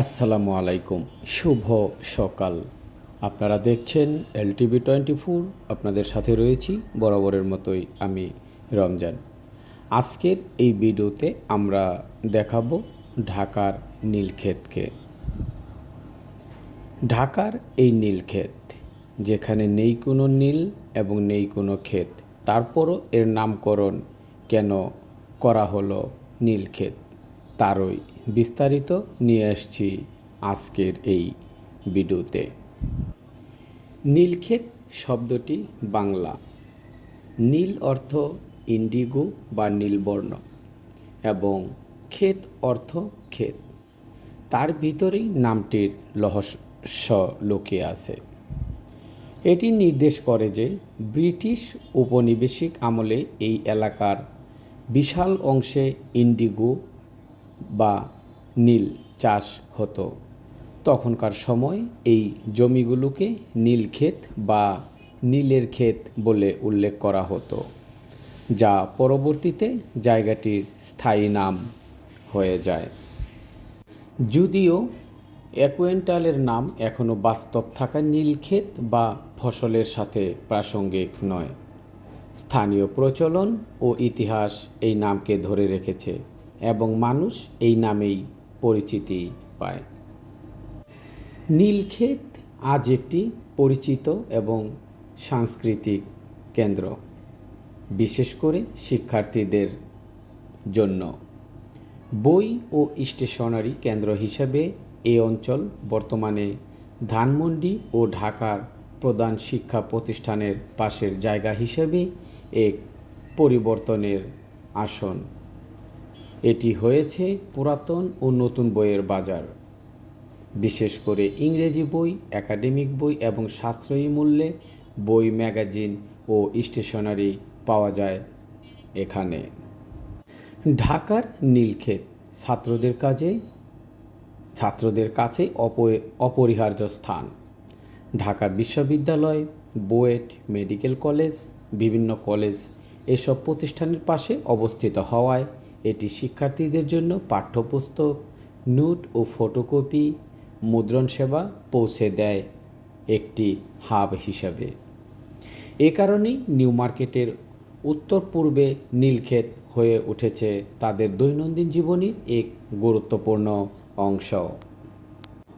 আসসালামু আলাইকুম। শুভ সকাল। আপনারা দেখছেন এলটিভি টোয়েন্টি ফোর। আপনাদের সাথে রয়েছি বরাবরের মতোই আমি রমজান। আজকের এই ভিডিওতে আমরা দেখাবো ঢাকার নীলক্ষেতকে। ঢাকার এই নীলক্ষেত, যেখানে নেই কোনো নীল এবং নেই কোনো ক্ষেত, তারপরও এর নামকরণ কেন করা হলো নীলক্ষেত? তারই বিস্তারিত নিয়ে আসছি আজকের এই ভিডিওতে। নীলক্ষেত শব্দটি বাংলা। নীল অর্থ ইন্ডিগো বা নীলবর্ণ এবং ক্ষেত অর্থ ক্ষেত। তার ভিতরেই নামটির রহস্য লুকিয়ে আছে। এটি নির্দেশ করে যে ব্রিটিশ উপনিবেশিক আমলে এই এলাকার বিশাল অংশে ইন্ডিগো বা নীল চাষ হতো। তখনকার সময় এই জমিগুলোকে নীলক্ষেত বা নীলের ক্ষেত বলে উল্লেখ করা হতো, যা পরবর্তীতে জায়গাটির স্থায়ী নাম হয়ে যায়। যদিও অ্যাকুয়েন্টালের নাম এখনও বাস্তব থাকা নীলক্ষেত বা ফসলের সাথে প্রাসঙ্গিক নয়। স্থানীয় প্রচলন ও ইতিহাস এই নামকে ধরে রেখেছে। এবং মানুষ এই নামেই পরিচিতি পায়। নীলক্ষেত আজ একটি পরিচিত এবং সাংস্কৃতিক কেন্দ্র, বিশেষ করে শিক্ষার্থীদের জন্য। বই ও স্টেশনারি কেন্দ্র হিসেবে এই অঞ্চল বর্তমানে ধানমন্ডি ও ঢাকার প্রধান শিক্ষা প্রতিষ্ঠানের পাশের জায়গা হিসেবে এক পরিবর্তনের আসন। এটি হয়েছে পুরাতন ও নতুন বইয়ের বাজার। বিশেষ করে ইংরেজি বই, একাডেমিক বই এবং সাশ্রয়ী মূল্যে বই, ম্যাগাজিন ও স্টেশনারি পাওয়া যায় এখানে। ঢাকার নীলক্ষেত, ছাত্রদের কাজে, ছাত্রদের কাছে অপরিহার্য স্থান। ঢাকা বিশ্ববিদ্যালয়, বুয়েট মেডিকেল কলেজ, বিভিন্ন কলেজ এসব প্রতিষ্ঠানের পাশে অবস্থিত হওয়ায় এটি শিক্ষার্থীদের জন্য পাঠ্যপুস্তক, নোট ও ফটোকপি, মুদ্রণ সেবা পৌঁছে দেয় একটি হাব হিসাবে। এ কারণেই নিউ মার্কেটের উত্তর পূর্বে নীলক্ষেত হয়ে উঠেছে তাদের দৈনন্দিন জীবনের এক গুরুত্বপূর্ণ অংশ।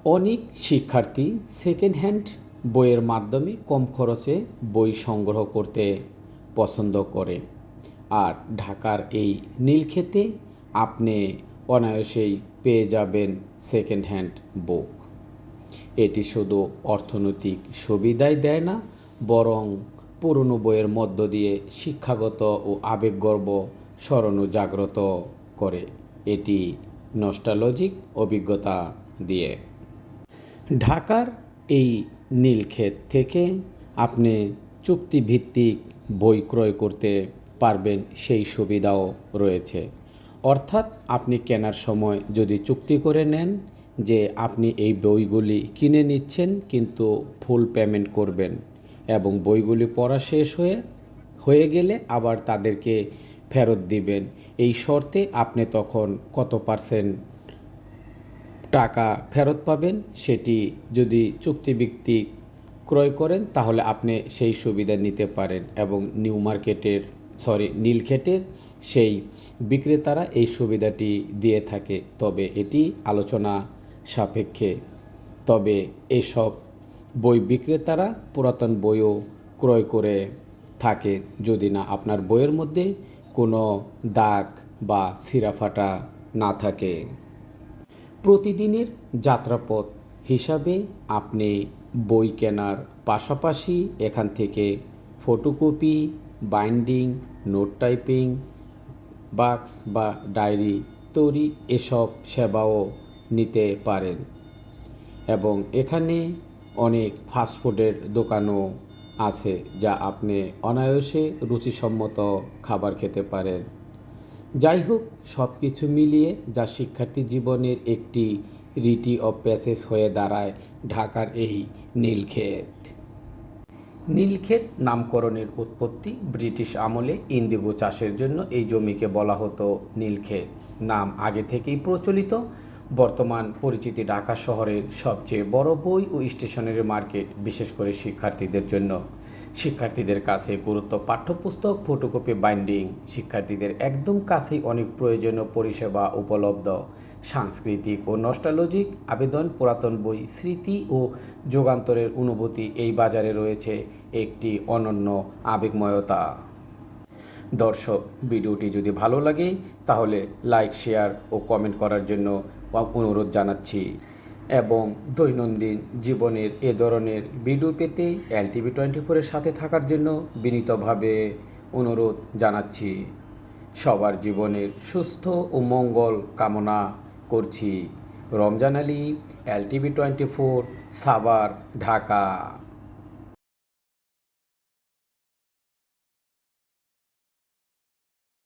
অনেক শিক্ষার্থী সেকেন্ড হ্যান্ড বইয়ের মাধ্যমে কম খরচে বই সংগ্রহ করতে পছন্দ করে। আর ঢাকার এই নীলক্ষেতে আপনি অনায়াসেই পেয়ে যাবেন সেকেন্ড হ্যান্ড বুক এটি শুধু অর্থনৈতিক সুবিধাই দেয় না, বরং পুরনো বইয়ের মধ্য দিয়ে শিক্ষাগত ও আবেগগর্ব স্মরণ জাগ্রত করে। এটি নস্টালজিক অভিজ্ঞতা দিয়ে। ঢাকার এই নীলক্ষেত থেকে আপনি চুক্তিভিত্তিক বই ক্রয় করতে পারবেন সেই সুবিধাও রয়েছে। অর্থাৎ আপনি কেনার সময় যদি চুক্তি করে নেন যে আপনি এই বইগুলি কিনে নিচ্ছেন কিন্তু ফুল পেমেন্ট করবেন এবং বইগুলি পড়া শেষ হয়ে হয়ে গেলে আবার তাদেরকে ফেরত দিবেন। এই শর্তে আপনি তখন কত পার্সেন্ট টাকা ফেরত পাবেন সেটি যদি চুক্তিভিত্তিক ক্রয় করেন তাহলে আপনি সেই সুবিধা নিতে পারেন এবং নিউ মার্কেটের সরি নীলক্ষেটের সেই বিক্রেতারা এই সুবিধাটি দিয়ে থাকে। তবে এটি আলোচনা সাপেক্ষে। তবে এসব বই বিক্রেতারা পুরাতন বইও ক্রয় করে থাকে। যদি না আপনার বইয়ের মধ্যে কোনো দাগ বা ছিঁড়াফাটা না থাকে। প্রতিদিনের যাত্রাপথ হিসাবে আপনি বই কেনার পাশাপাশি এখান থেকে ফটোকপি বাইন্ডিং, নোট টাইপিং, বাক্স বা ডায়েরি তৈরি এসব সেবাও নিতে পারেন। এবং এখানে অনেক ফাস্টফুডের দোকানও আছে যা আপনি অনায়াসে রুচিসম্মত খাবার খেতে পারেন। যাই হোক সব কিছু মিলিয়ে যা শিক্ষার্থী জীবনের একটি রিটি অফ প্যাসেজ হয়ে দাঁড়ায় ঢাকার এই নীলক্ষেত। নীলক্ষেত নামকরণের উৎপত্তি ব্রিটিশ আমলে ইন্দিগো চাষের জন্য এই জমিকে বলা হতো নীলক্ষেত। নাম আগে থেকেই প্রচলিত। বর্তমান পরিচিতি ঢাকা শহরের সবচেয়ে বড় বই ও স্টেশনারি মার্কেট, বিশেষ করে শিক্ষার্থীদের জন্য। শিক্ষার্থীদের কাছে গুরুত্ব পাঠ্যপুস্তক, ফটোকপি, বাইন্ডিং, শিক্ষার্থীদের একদম কাছেই অনেক প্রয়োজনীয় পরিষেবা উপলব্ধ। সাংস্কৃতিক ও নস্টালজিক আবেদন, পুরাতন বই, স্মৃতি ও যুগান্তরের অনুভূতি এই বাজারে রয়েছে একটি অনন্য আবেগময়তা। দর্শক, ভিডিওটি যদি ভালো লাগে, তাহলে লাইক, শেয়ার ও কমেন্ট করার জন্য অনুরোধ জানাচ্ছি। এবং দৈনন্দিন জীবনের এ ধরনের ভিডিও পেতে এলটিভি টোয়েন্টি ফোরের সাথে থাকার জন্য বিনীতভাবে অনুরোধ জানাচ্ছি। সবার জীবনের সুস্থ ও মঙ্গল কামনা করছি। Ramzan Ali LTV twenty four Savar, Dhaka.